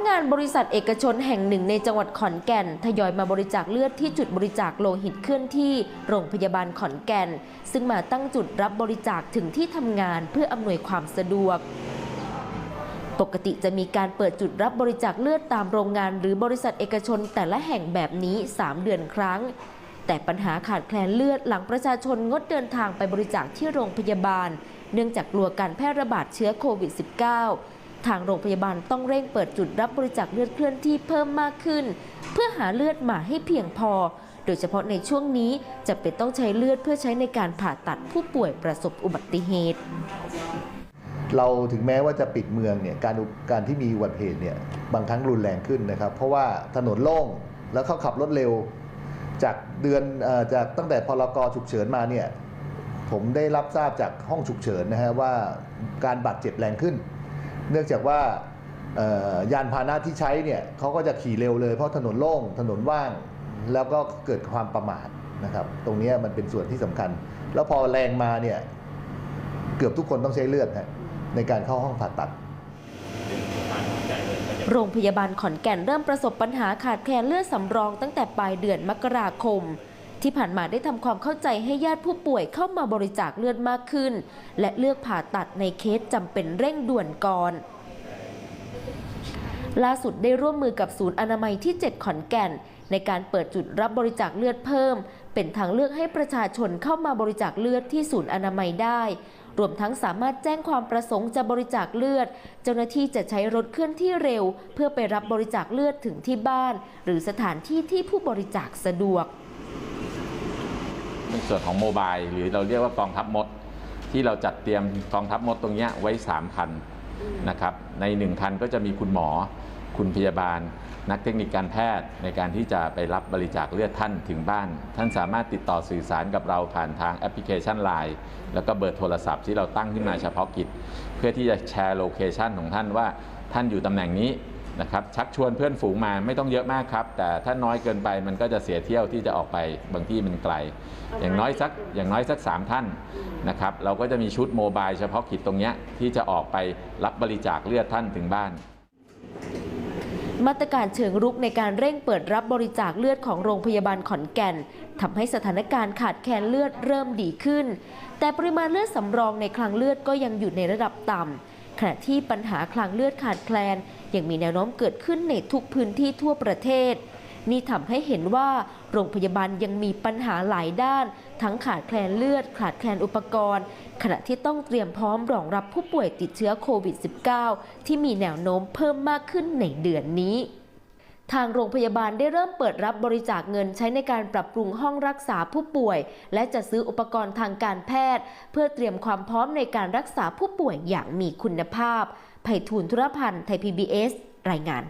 กงานบริษัทเอกชนแห่งหนึ่งในจังหวัดขอนแก่น ทยอยมาบริจาคเลือดที่จุดบริจาคโลหิตเคลื่อนที่โรงพยาบาลขอนแก่น ซึ่งมาตั้งจุดรับบริจาคถึงที่ทำงานเพื่ออำนวยความสะดวก ปกติจะมีการเปิดจุดรับบริจาคเลือดตามโรงงานหรือบริษัทเอกชนแต่ละแห่งแบบนี้ 3 เดือนครั้ง แต่ปัญหาขาดแคลนเลือดหลังประชาชนงดเดินทางไปบริจาคที่โรงพยาบาล เนื่องจากกลัวการแพร่ระบาดเชื้อโควิด -19 ทางโรงพยาบาลต้องเร่งเปิดจุดรับบริจาคเลือดเคลื่อนที่เพิ่มมากขึ้น เพื่อหาเลือดมาให้เพียงพอ โดยเฉพาะในช่วงนี้จะเป็นต้องใช้เลือดเพื่อใช้ในการผ่าตัดผู้ป่วยประสบอุบัติเหตุ เราถึงแม้ว่าจะปิดเมืองเนี่ยการการที่มีอุบัติเหตุเนี่ยบางครั้งรุนแรงขึ้นนะครับ เพราะว่าถนนโล่งแล้วเขาขับรถเร็ว จากเดือนอจากตั้งแต่พรกฉุกเฉินมาเนี่ยผมได้รับทราบจากห้องฉุกเฉินนะฮะว่าการบาดเจ็บแรงขึ้น เนื่องจากว่ายานพาหนะที่ใช้เนี่ยเขาก็จะขี่เร็วเลยเพราะถนนโล่งถนนว่าง แล้วก็เกิดความประมาทนะครับ ตรงนี้มันเป็นส่วนที่สำคัญ แล้วพอแรงมาเนี่ยเกือบทุกคนต้องใช้เลือดฮะในการเข้าห้องผ่าตัด โรงพยาบาลขอนแก่นเริ่มประสบปัญหาขาดแคลนเลือดสำรองตั้งแต่ปลายเดือนมกราคม ที่ผ่านมาได้ทำความเข้าใจให้ญาติผู้ป่วยเข้ามาบริจาคเลือดมากขึ้น และเลือกผ่าตัดในเคสจำเป็นเร่งด่วนก่อนล่าสุดได้ร่วมมือกับศูนย์อนามัยที่ 7 ขอนแก่น ในการเปิดจุดรับบริจาคเลือดเพิ่ม เป็นทางเลือกให้ประชาชนเข้ามาบริจาคเลือดที่ศูนย์อนามัยได้ รวมทั้งสามารถแจ้งความประสงค์จะบริจาคเลือด เจ้าหน้าที่จะใช้รถเคลื่อนที่เร็ว เพื่อไปรับบริจาคเลือดถึงที่บ้าน หรือสถานที่ที่ผู้บริจาคสะดวก ในส่วนของโมบายหรือเราเรียกว่ากองทัพมด ที่เราจัดเตรียมกองทัพมดตรงนี้ไว้ 3 คันนะครับใน 1 คันก็จะมีคุณหมอ คุณพยาบาล นักเทคนิคการแพทย์ในการที่จะไปรับบริจาคเลือดท่านถึงบ้าน ท่านสามารถติดต่อสื่อสารกับเราผ่านทางแอปพลิเคชัน Line แล้วก็เบอร์โทรศัพท์ที่เราตั้งขึ้นมาเฉพาะกิจ เพื่อที่จะแชร์โลเคชันของท่านว่าท่านอยู่ตำแหน่งนี้ นะครับชักชวนเพื่อนฝูงมาไม่ต้องเยอะมากครับ แต่ถ้าน้อยเกินไปมันก็จะเสียเที่ยวที่จะออกไปบางที่มันไกล อย่างน้อยสักอย่างน้อยสัก 3 ท่านนะครับเราก็จะมีชุดโมบายเฉพาะกิจตรงเนี้ยที่จะออกไปรับบริจาคเลือดท่านถึงบ้านมาตรการเชิงรุกในการเร่งเปิดรับบริจาคเลือดของโรงพยาบาลขอนแก่นทำให้สถานการณ์ขาดแคลนเลือดเริ่มดีขึ้น แต่ปริมาณเลือดสำรองในคลังเลือดก็ยังอยู่ในระดับต่ำ ขณะที่ปัญหาคลังเลือดขาดแคลน ยังมีแนวโน้มเกิดขึ้นในทุกพื้นที่ทั่วประเทศ นี่ทำให้เห็นว่าโรงพยาบาลยังมีปัญหาหลายด้าน ทั้งขาดแคลนเลือด ขาดแคลนอุปกรณ์ ขณะที่ต้องเตรียมพร้อมรองรับผู้ป่วยติดเชื้อโควิด -19 ที่มีแนวโน้มเพิ่มมากขึ้นในเดือนนี้ ทางโรงพยาบาลได้เริ่มเปิดรับบริจาคเงินใช้ในการปรับปรุงห้องรักษาผู้ป่วย และจะซื้ออุปกรณ์ทางการแพทย์ เพื่อเตรียมความพร้อมในการรักษาผู้ป่วยอย่างมีคุณภาพไผ่ทูลธุรพันธ์ไทย PBS รายงาน